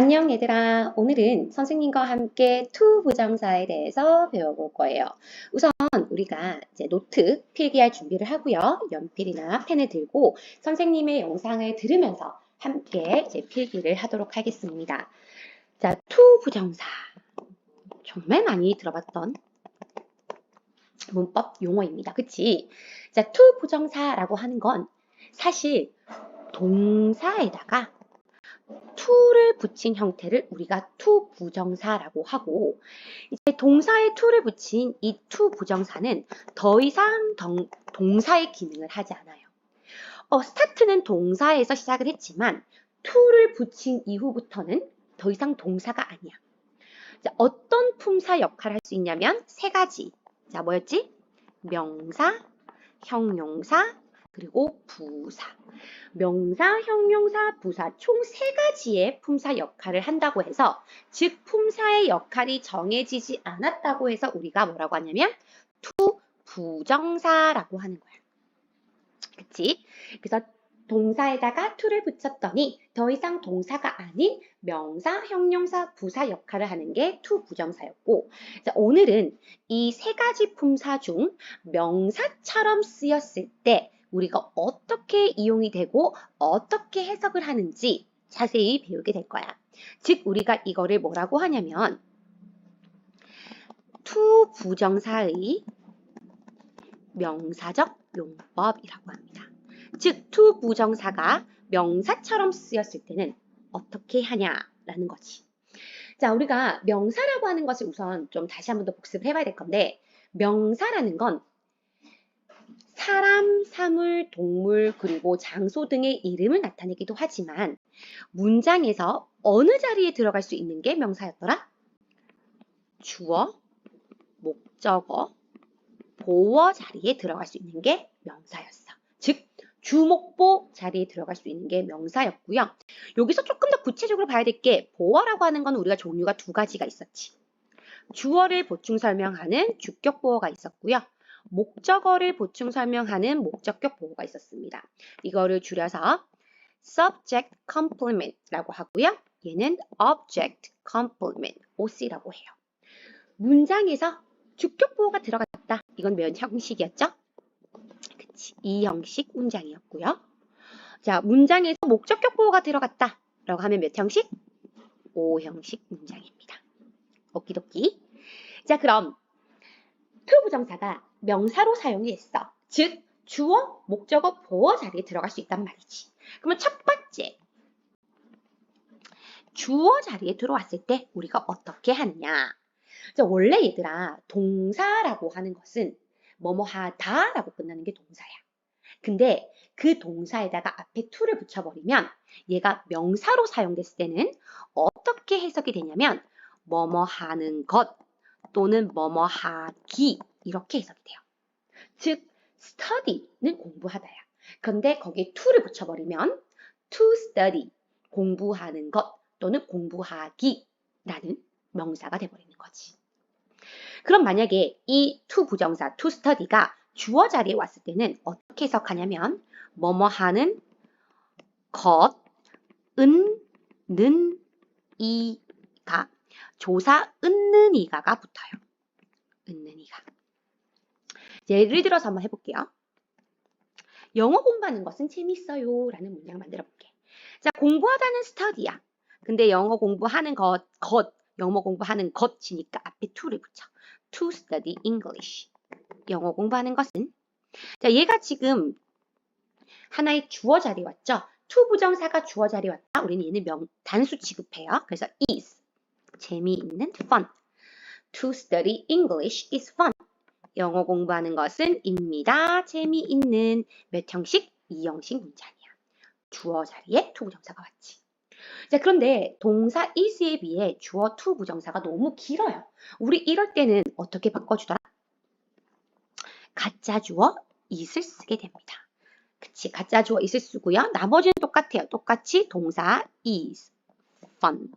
안녕 얘들아. 오늘은 선생님과 함께 to 부정사에 대해서 배워볼 거예요. 우선 우리가 이제 노트 필기할 준비를 하고요. 연필이나 펜을 들고 선생님의 영상을 들으면서 함께 이제 필기를 하도록 하겠습니다. 자, to 부정사. 정말 많이 들어봤던 문법 용어입니다. 그치? 자, to 부정사라고 하는 건 사실 동사에다가 to를 붙인 형태를 우리가 to 부정사라고 하고 이제 동사에 to를 붙인 이 to 부정사는 더 이상 동, 동사의 기능을 하지 않아요. 어, start는 동사에서 시작을 했지만 to를 붙인 이후부터는 더 이상 동사가 아니야. 자, 어떤 품사 역할을 할 수 있냐면 세 가지. 자, 뭐였지? 명사, 형용사, 그리고 부사. 명사, 형용사, 부사 총 세 가지의 품사 역할을 한다고 해서 즉 품사의 역할이 정해지지 않았다고 해서 우리가 뭐라고 하냐면 투 부정사라고 하는 거야. 그치? 그래서 동사에다가 to를 붙였더니 더 이상 동사가 아닌 명사, 형용사, 부사 역할을 하는 게 to 부정사였고 자, 오늘은 이 세 가지 품사 중 명사처럼 쓰였을 때 우리가 어떻게 이용이 되고 어떻게 해석을 하는지 자세히 배우게 될 거야. 즉 우리가 이거를 뭐라고 하냐면 to 부정사의 명사적 용법이라고 합니다. 즉 to 부정사가 명사처럼 쓰였을 때는 어떻게 하냐라는 거지. 자, 우리가 명사라고 하는 것을 우선 좀 다시 한번 더 복습을 해봐야 될 건데 명사라는 건 사람, 사물, 동물, 그리고 장소 등의 이름을 나타내기도 하지만 문장에서 어느 자리에 들어갈 수 있는 게 명사였더라? 주어, 목적어, 보어 자리에 들어갈 수 있는 게 명사였어. 즉, 주목보 자리에 들어갈 수 있는 게 명사였고요. 여기서 조금 더 구체적으로 봐야 될 게 보어라고 하는 건 우리가 종류가 두 가지가 있었지. 주어를 보충 설명하는 주격 보어가 있었고요. 목적어를 보충 설명하는 목적격 보호가 있었습니다. 이거를 줄여서 subject complement라고 하고요. 얘는 object complement, OC라고 해요. 문장에서 주격 보호가 들어갔다. 이건 몇 형식이었죠? 그치, 이 형식 문장이었고요. 자, 문장에서 목적격 보호가 들어갔다. 라고 하면 몇 형식? 5형식 문장입니다. 오키도키. 자, 그럼 to 부정사가 명사로 사용이 됐어. 즉 주어, 목적어, 보어 자리에 들어갈 수 있단 말이지. 그러면 첫 번째 주어 자리에 들어왔을 때 우리가 어떻게 하느냐. 원래 얘들아 동사라고 하는 것은 뭐뭐 하다라고 끝나는 게 동사야. 근데 그 동사에다가 앞에 to를 붙여버리면 얘가 명사로 사용됐을 때는 어떻게 해석이 되냐면 뭐뭐 하는 것 또는 뭐뭐 하기 이렇게 해석이 돼요. 즉 study는 공부하다야. 그런데 거기에 to를 붙여버리면 to study 공부하는 것 또는 공부하기라는 명사가 돼버리는 거지. 그럼 만약에 이 to 부정사 to study가 주어 자리에 왔을 때는 어떻게 해석하냐면 뭐뭐 하는 것, 은, 는, 이가 조사 은는 이가가 붙어요. 은는 이가. 예를 들어서 한번 해볼게요. 영어 공부하는 것은 재밌어요. 라는 문장 만들어 볼게. 자, 공부하다는 스터디야. 근데 영어 공부하는 것, 것, 영어 공부하는 것이니까 앞에 to를 붙여. to study English. 영어 공부하는 것은 자, 얘가 지금 하나의 주어 자리 왔죠? to 부정사가 주어 자리 왔다. 우리는 얘는 명, 단수 취급해요. 그래서 is. 재미있는 fun. To study English is fun. 영어 공부하는 것은 입니다. 재미있는 몇 형식? 이 형식 문장이야. 주어 자리에 to 부정사가 왔지. 자, 그런데 동사 is에 비해 주어 to 부정사가 너무 길어요. 우리 이럴 때는 어떻게 바꿔주더라? 가짜 주어 is을 쓰게 됩니다. 그치, 가짜 주어 is을 쓰고요. 나머지는 똑같아요. 똑같이 동사 is, fun.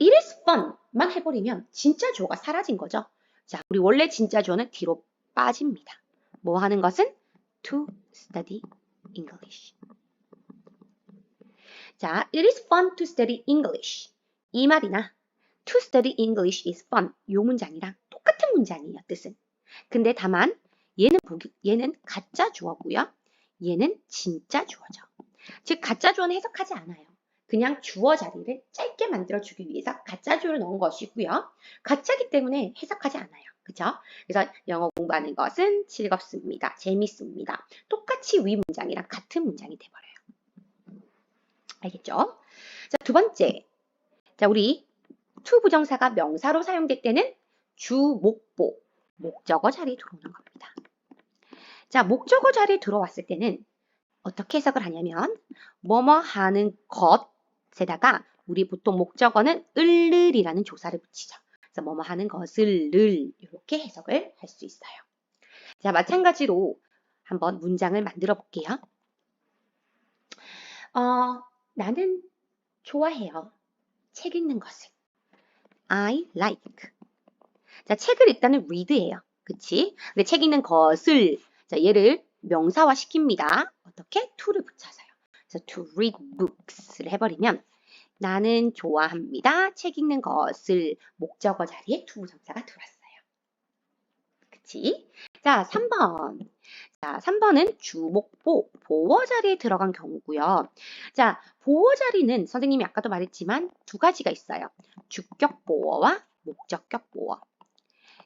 it is fun만 해버리면 진짜 주어가 사라진 거죠. 자, 우리 원래 진짜 주어는 뒤로 빠집니다. 뭐 하는 것은 to study English. 자, it is fun to study English. 이 말이나 to study English is fun 요 문장이랑 똑같은 문장이에요 뜻은. 근데 다만 얘는 얘는 가짜 주어고요. 얘는 진짜 주어죠. 즉 가짜 주어는 해석하지 않아요. 그냥 주어 자리를 짧게 만들어주기 위해서 가짜 주어를 넣은 것이고요. 가짜기 때문에 해석하지 않아요. 그죠? 그래서 영어 공부하는 것은 즐겁습니다. 재밌습니다. 똑같이 위 문장이랑 같은 문장이 돼버려요. 알겠죠? 자, 두 번째. 자, 우리 to 부정사가 명사로 사용될 때는 주, 목보, 목적어 자리에 들어오는 겁니다. 자, 목적어 자리에 들어왔을 때는 어떻게 해석을 하냐면 뭐뭐 하는 것 에다가 우리 보통 목적어는 을을이라는 조사를 붙이죠. 그래서 뭐뭐 하는 것을 늘 이렇게 해석을 할 수 있어요. 자, 마찬가지로 한번 문장을 만들어 볼게요. 어, 나는 좋아해요. 책 읽는 것을. I like. 자, 책을 읽다는 read예요. 그치? 근데 책 읽는 것을 자, 얘를 명사화 시킵니다. 어떻게? to를. 그래서 to read books를 해버리면 나는 좋아합니다. 책 읽는 것을 목적어 자리에 to 부정사가 들어왔어요. 그치? 자, 3번. 자, 3번은 주목보, 보어 자리에 들어간 경우고요. 자, 보어 자리는 선생님이 아까도 말했지만 두 가지가 있어요. 주격 보어와 목적격 보어.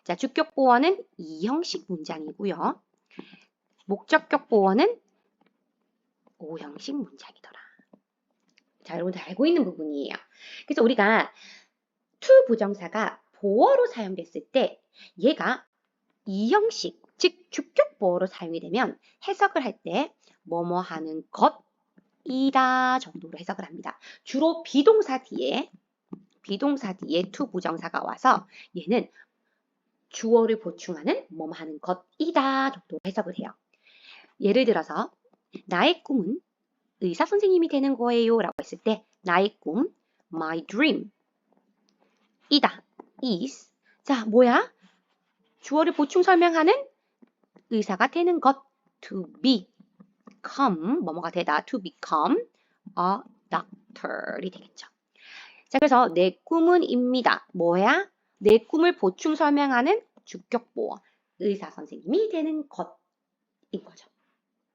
자, 주격 보어는 이 형식 문장이고요. 목적격 보어는 오 형식 문장이더라. 자, 여러분들 알고 있는 부분이에요. 그래서 우리가 to 부정사가 보어로 사용됐을 때 얘가 이 형식, 즉 주격 보어로 사용이 되면 해석을 할 때 뭐뭐 하는 것이다 정도로 해석을 합니다. 주로 비동사 뒤에 비동사 뒤에 to 부정사가 와서 얘는 주어를 보충하는 뭐뭐 하는 것이다 정도로 해석을 해요. 예를 들어서 나의 꿈은 의사 선생님이 되는 거예요 라고 했을 때 나의 꿈 my dream 이다 is 자 뭐야 주어를 보충 설명하는 의사가 되는 것 to become 뭐뭐가 되다 to become a doctor이 되겠죠. 자 그래서 내 꿈은 입니다. 뭐야? 내 꿈을 보충 설명하는 주격보어 의사 선생님이 되는 것인 거죠.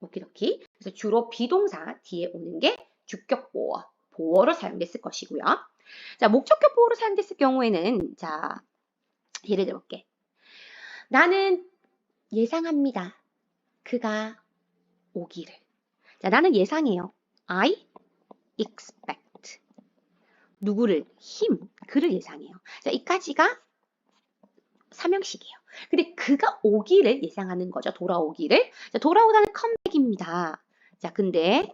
오키도키. 그래서 주로 비동사 뒤에 오는 게 주격 보어, 보어로 사용됐을 것이고요. 자, 목적격 보어로 사용됐을 경우에는 자, 예를 들어볼게. 나는 예상합니다. 그가 오기를. 자, 나는 예상해요. I expect. 누구를? 힘, 그를 예상해요. 자, 이까지가 삼형식이에요. 근데 그가 오기를 예상하는 거죠. 돌아오기를. 자, 돌아오다는 컴백입니다. 자, 근데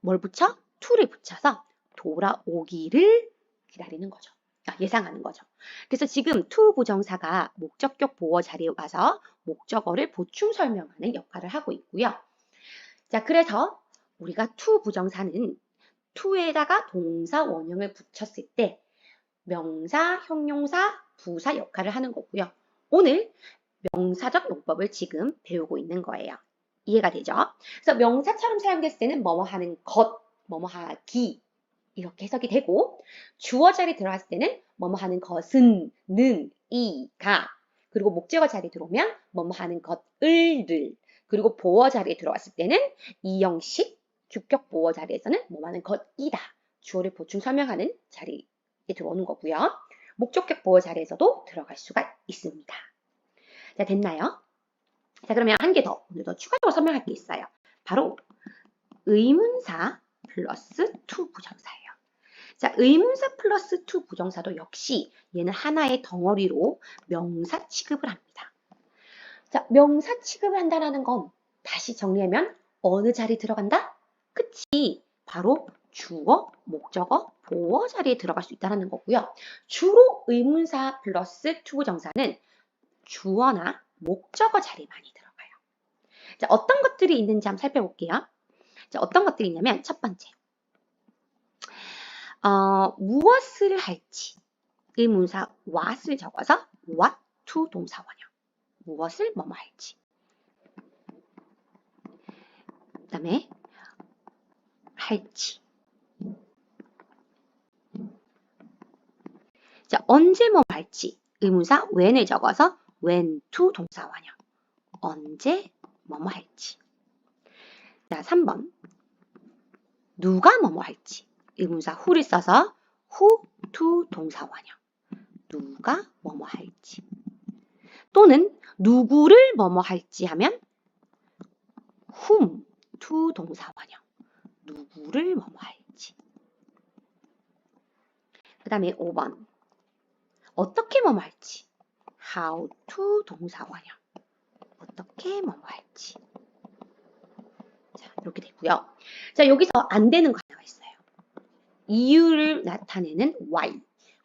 뭘 붙여? to를 붙여서 돌아오기를 기다리는 거죠. 아, 예상하는 거죠. 그래서 지금 to 부정사가 목적격 보어 자리에 와서 목적어를 보충 설명하는 역할을 하고 있고요. 자, 그래서 우리가 to 부정사는 to에다가 동사 원형을 붙였을 때 명사, 형용사, 부사 역할을 하는 거고요. 오늘 명사적 용법을 지금 배우고 있는 거예요. 이해가 되죠? 그래서 명사처럼 사용됐을 때는 뭐뭐 하는 것, 뭐뭐 하기 이렇게 해석이 되고 주어 자리 들어갔을 때는 뭐뭐 하는 것은, 는, 이, 가 그리고 목적어 자리 들어오면 뭐뭐 하는 것을들 그리고 보어 자리에 들어왔을 때는 이 형식 주격 보어 자리에서는 뭐뭐 하는 것이다 주어를 보충 설명하는 자리에 들어오는 거고요. 목적격 보호 자리에서도 들어갈 수가 있습니다. 자, 됐나요? 자, 그러면 한 개 더, 오늘 더 추가적으로 설명할 게 있어요. 바로 의문사 플러스 투 부정사예요. 자, 의문사 플러스 투 부정사도 역시 얘는 하나의 덩어리로 명사 취급을 합니다. 자, 명사 취급을 한다는 건 다시 정리하면 어느 자리 들어간다? 그치. 바로 주어, 목적어, 보어 자리에 들어갈 수 있다는 거고요. 주로 의문사 플러스 투부정사는 주어나 목적어 자리에 많이 들어가요. 자, 어떤 것들이 있는지 한번 살펴볼게요. 자, 어떤 것들이 있냐면 첫 번째. 어, 무엇을 할지 의문사 what을 적어서 what to 동사 원형. 무엇을 뭐뭐 할지. 그 다음에 할지. 언제 뭐 할지 의문사 when을 적어서 when to 동사 원형. 언제 뭐뭐 할지. 자, 3번. 누가 뭐뭐 할지 의문사 who를 써서 who to 동사 원형. 누가 뭐뭐 할지. 또는 누구를 뭐뭐 할지 하면 whom to 동사 원형. 누구를 뭐뭐 할지. 그 다음에 5번. 어떻게 뭐뭐 할지. how to 동사 원형. 어떻게 뭐뭐 할지. 자, 이렇게 되고요. 자, 여기서 안 되는 거 하나가 있어요. 이유를 나타내는 why.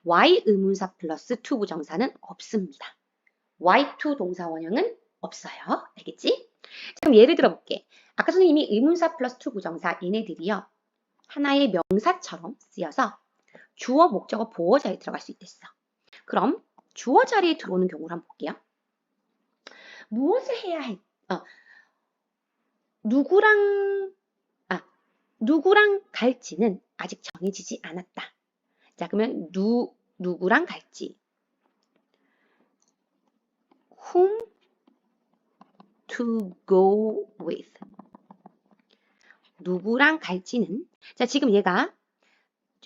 why 의문사 플러스 to 부정사는 없습니다. why to 동사 원형은 없어요. 알겠지? 그럼 예를 들어 볼게. 아까 선생님이 의문사 플러스 to 부정사 얘네들이요. 하나의 명사처럼 쓰여서 주어, 목적어, 보어 자리에 들어갈 수 있댔어. 그럼 주어 자리에 들어오는 경우를 한번 볼게요. 무엇을 해야 할, 어, 누구랑, 아, 누구랑 갈지는 아직 정해지지 않았다. 자, 그러면 누, 누구랑 갈지. whom to go with. 누구랑 갈지는 자 지금 얘가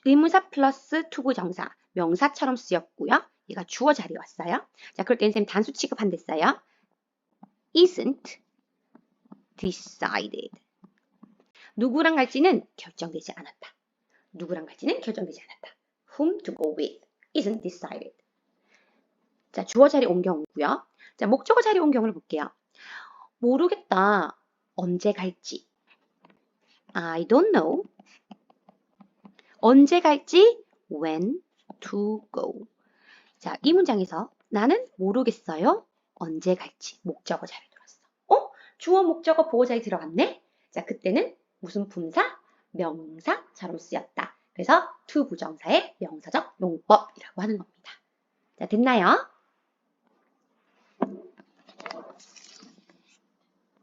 의문사 플러스 투부 정사 명사처럼 쓰였고요. 얘가 주어 자리에 왔어요. 자 그럴 땐쌤 단수 취급한댔어요. isn't decided. 누구랑 갈지는 결정되지 않았다. 누구랑 갈지는 결정되지 않았다. whom to go with isn't decided. 자 주어 자리 온 경우고요. 자 목적어 자리 온 경우를 볼게요. 모르겠다. 언제 갈지. I don't know. 언제 갈지 when to go. 자, 이 문장에서 나는 모르겠어요. 언제 갈지 목적어 자리에 들어갔어. 어? 주어 목적어 보호 자리에 들어갔네? 자, 그때는 무슨 품사? 명사처럼 쓰였다. 그래서 to 부정사의 명사적 용법이라고 하는 겁니다. 자, 됐나요?